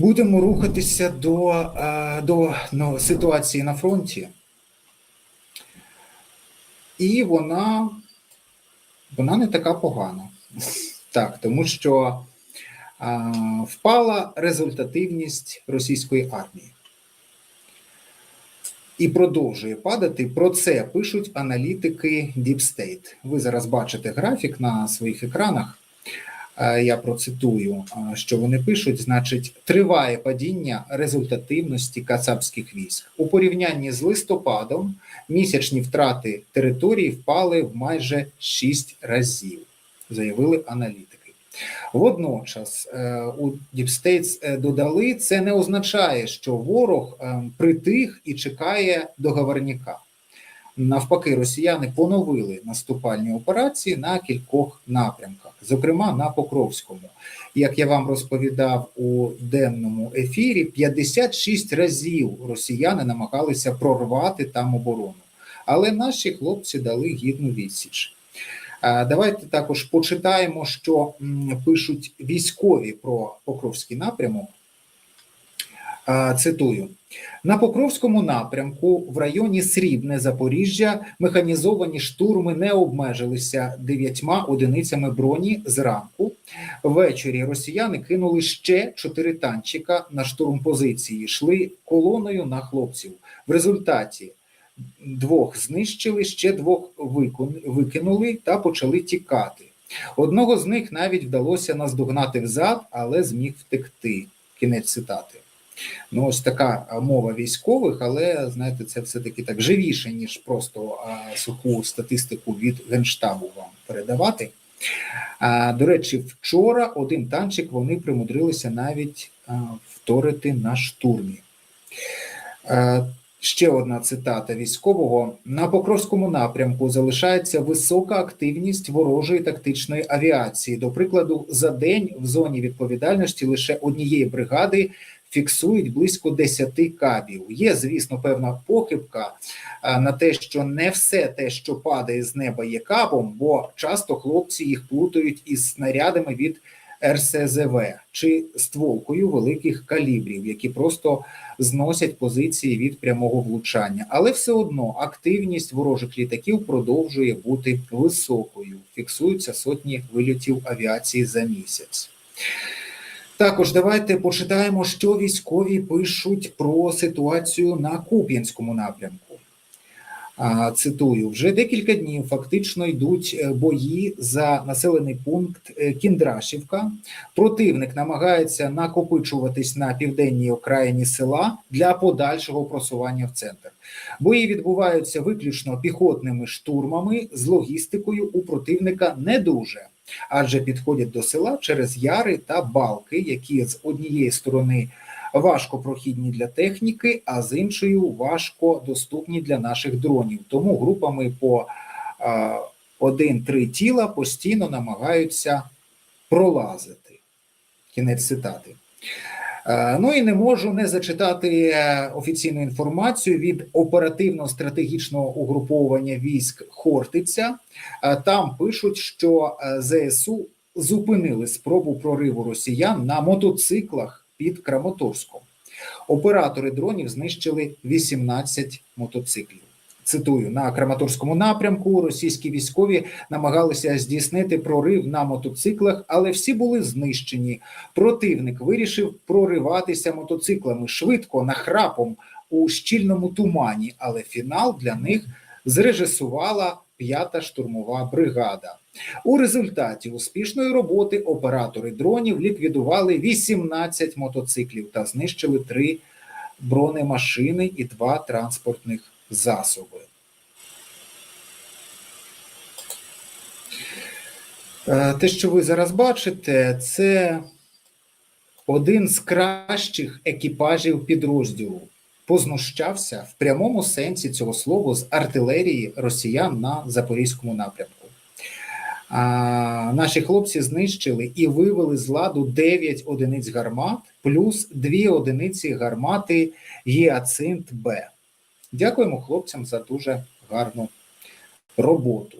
Будемо рухатися до, е, до ну, ситуації на фронті. І вона, вона не така погана. Так, тому що а, впала результативність російської армії. І продовжує падати. Про це пишуть аналітики Deep State. Ви зараз бачите графік на своїх екранах. Е, Я процитую, е, що вони пишуть: значить, триває падіння результативності кацапських військ у порівнянні з листопадом. Місячні втрати території впали в майже 6 разів, заявили аналітики. Водночас е, у е, додали, це не означає, що ворог е, притих і чекає договорняка. Навпаки, росіяни поновили наступальні операції на кількох напрямках, зокрема на Покровському. Як я вам розповідав у денному ефірі, 56 разів росіяни намагалися прорвати там оборону, але наші хлопці дали гідну відсіч. Давайте також почитаємо, що пишуть військові про Покровський напрямок. Цитую. На Покровському напрямку в районі Срібне Запоріжжя механізовані штурми не обмежилися дев'ятьма одиницями броні зранку. Ввечері росіяни кинули ще чотири танчика на штурм позиції, йшли колоною на хлопців. В результаті двох знищили, ще двох викинули та почали тікати. Одного з них навіть вдалося наздогнати взад, але зміг втекти. Кінець цитати. Ну, ось така мова військових, але знаєте, це все-таки так живіше, ніж просто суху статистику від Генштабу вам передавати. А, до речі, вчора один танчик вони примудрилися навіть вторити на штурмі. А, Ще одна цитата військового: на Покровському напрямку залишається висока активність ворожої тактичної авіації. До прикладу, за день в зоні відповідальності лише однієї бригади фіксують близько 10 кабів. Є, звісно, певна похибка на те, що не все те, що падає з неба, є кабом, бо часто хлопці їх плутають із снарядами від РСЗВ чи стволкою великих калібрів, які просто зносять позиції від прямого влучання. Але все одно активність ворожих літаків продовжує бути високою. Фіксуються сотні вильотів авіації за місяць. Також давайте почитаємо, що військові пишуть про ситуацію на Куп'янському напрямку. Цитую, вже декілька днів фактично йдуть е, бої за населений пункт е, Кіндрашівка. Противник намагається накопичуватись на південній окраїні села для подальшого просування в центр. Бої відбуваються виключно піхотними штурмами з логістикою у противника не дуже, адже підходять до села через яри та балки, які з однієї сторони важко прохідні для техніки, а з іншою важко доступні для наших дронів. Тому групами по один-три тіла постійно намагаються пролазити. Кінець цитати. Е, Ну і не можу не зачитати е, офіційну інформацію від оперативно-стратегічного угруповання військ Хортиця. Е, Там пишуть, що ЗСУ зупинили спробу прориву росіян на мотоциклах під Краматорськом. Оператори дронів знищили 18 мотоциклів. Цитую, на Краматорському напрямку російські військові намагалися здійснити прорив на мотоциклах, але всі були знищені. Противник вирішив прориватися мотоциклами швидко, нахрапом у щільному тумані, але фінал для них зрежисувала п'ята штурмова бригада. У результаті успішної роботи оператори дронів ліквідували 18 мотоциклів та знищили три бронемашини і два транспортних засоби. Е, Те, що ви зараз бачите, це один з кращих екіпажів підрозділу. Познущався в прямому сенсі цього слова з артилерії росіян на запорізькому напрямку. А, наші хлопці знищили і вивели з ладу 9 одиниць гармат, плюс 2 одиниці гармати Гіацинт Б. Дякуємо хлопцям за дуже гарну роботу.